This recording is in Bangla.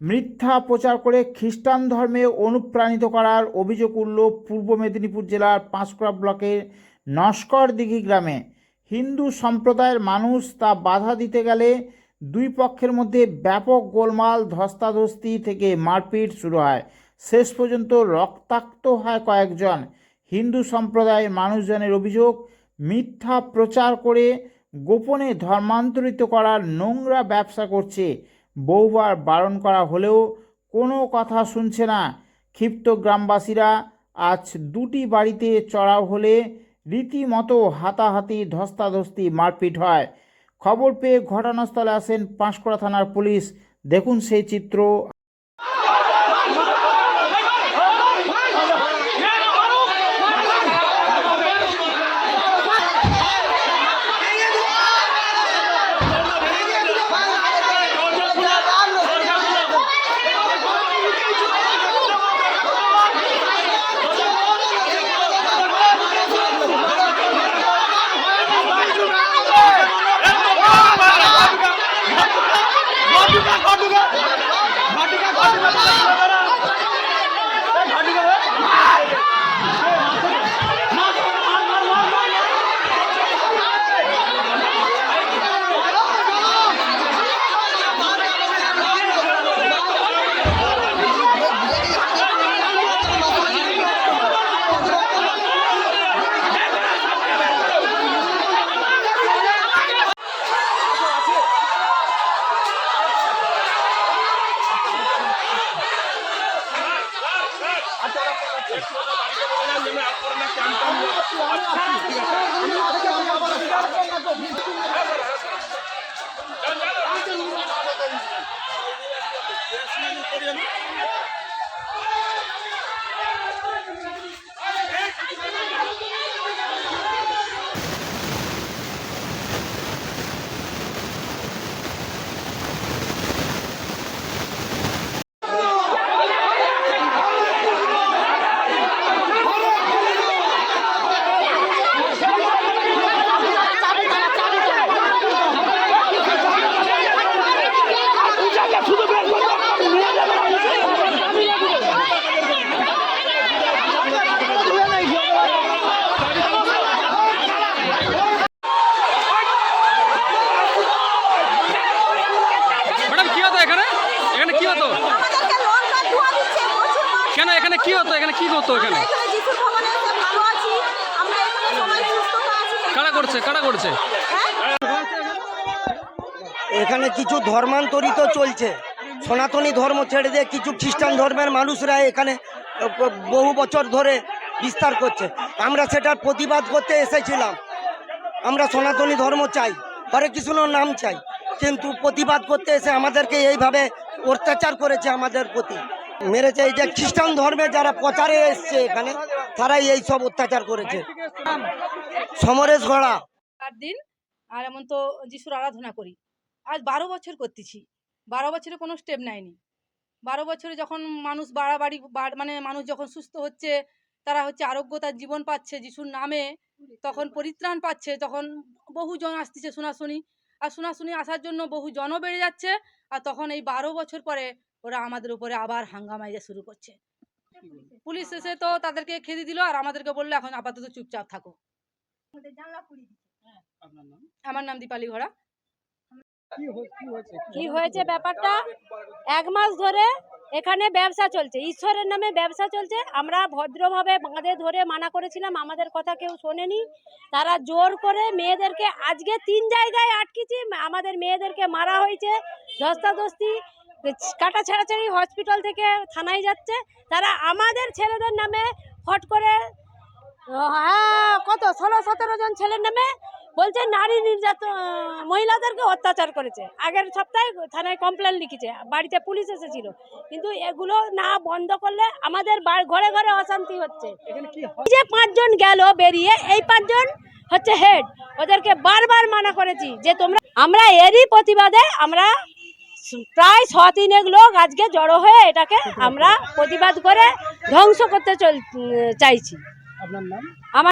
মিথ্যা প্রচার করে খ্রিস্টান ধর্মে অনুপ্রাণিত করার অভিযোগ উঠল পূর্ব মেদিনীপুর জেলার পাঁশকুড়া ব্লকের নস্কর দিঘি গ্রামে। হিন্দু সম্প্রদায়ের মানুষ তা বাধা দিতে গেলে দুই পক্ষের মধ্যে ব্যাপক গোলমাল, ধস্তাধস্তি থেকে মারপিট শুরু হয়। শেষ পর্যন্ত রক্তাক্ত হয় কয়েকজন। হিন্দু সম্প্রদায়ের মানুষজনের অভিযোগ, মিথ্যা প্রচার করে গোপনে ধর্মান্তরিত করার নোংরা ব্যবসা করছে বহুবার বারণ করা হলেও কোনো কথা শুনছে না। ক্ষিপ্ত গ্রামবাসীরা আজ দুটি বাড়িতে চড়াও হলে রীতিমতো হাতাহাতি, ধস্তাধস্তি, মারপিট হয়। খবর পেয়ে ঘটনাস্থলে আসেন পাঁশকুড়া থানার পুলিশ। দেখুন সেই চিত্র। ম্যাডাম কি হতো এখানে এখানে কি হতো আমাদেরকে লঙ্কা ধোয়া দিচ্ছে প্রচুর মার কেন এখানে কি হতো এখানে কি হতো এখানে আমরা এখানে যিশুর ভবনে এসে ভালো আছি আমরা এখানে সুস্থতা আছি কারা করছে? কারা করছে? হ্যাঁ? এখানে কিছু ধর্মান্তরিত চলছে। সনাতনী ধর্ম ছেড়ে দিয়ে কিছু খ্রিস্টান ধর্মের মানুষরা এখানে বহু বছর ধরে বিস্তার করছে। আমরা সেটার প্রতিবাদ করতে এসেছিলাম। আমরা সনাতনী ধর্ম চাই হরে কৃষ্ণর নাম চাই। কিন্তু প্রতিবাদ করতে এসে আমাদেরকে এইভাবে অত্যাচার করেছে আমাদের প্রতি। মেরেছে এই যে খ্রিস্টান ধর্মে যারা প্রচারে এসছে এখানে, তারাই এই সব অত্যাচার করেছে। সমরেশ গড়া। চার দিন, আর এমন তো যিশুর আরাধনা করি। আজ বারো বছর করতেছি। বারো বছরে কোনো স্টেপ নেয়নি। বারো বছরে যখন মানুষ বাড়াবাড়ি, বাড়- মানে মানুষ যখন সুস্থ হচ্ছে, তারা হচ্ছে আরোগ্যতার জীবন পাচ্ছে যিশুর নামে, তখন পরিত্রাণ পাচ্ছে, তখন বহু জন আসতেছে শোনাশুনি। আর শোনাশুনি আসার জন্য বহু জনও বেড়ে যাচ্ছে, আর তখন এই বারো বছর পরে ওরা আমাদের উপরে আবার হাঙ্গামাইজা শুরু করছে। পুলিশ এসে তো তাদেরকে খেতে দিল আর আমাদেরকে বলল এখন আপাতত চুপচাপ থাকো। আমার নাম দীপালি ঘোড়া কি হয়েছে? ব্যাপারটা? এক মাস ধরে এখানে ব্যবসা চলছে। ঈশ্বরের নামে ব্যবসা চলছে। আমরা ভদ্রভাবে বাঁধে ধরে মানা করেছিলাম আমাদের কথা কেউ শোনেনি। তারা জোর করে মেয়েদেরকে আজকে তিন জায়গায় আটকেছি। আমাদের মেয়েদেরকে মারা হয়েছে ধস্তাধস্তি। কাটা ছাড়াছাড়ি হসপিটাল থেকে থানায় যাচ্ছে তারা আমাদের ছেলেদের নামে ফট করে হ্যাঁ কত ষোলো সতেরো জন ছেলের নামে বলছে নারী নির্যাতন মহিলাদেরকে অত্যাচার করেছে। আগের সপ্তাহে থানায় কমপ্লেন লিখেছে বাড়িতে পুলিশ এসেছিল। কিন্তু এগুলো না বন্ধ করলে আমাদের ঘরে ঘরে অশান্তি হচ্ছে। এই যে পাঁচজন গেল বেরিয়ে এই পাঁচজন হচ্ছে হেড ওদেরকে বারবার মানা করেছি যে তোমরা আমরা এরই প্রতিবাদে আমরা প্রায় ছ তিনেক লোক আজকে জড়ো হয়ে এটাকে আমরা প্রতিবাদ করে ধ্বংস করতে চাইছি। আমার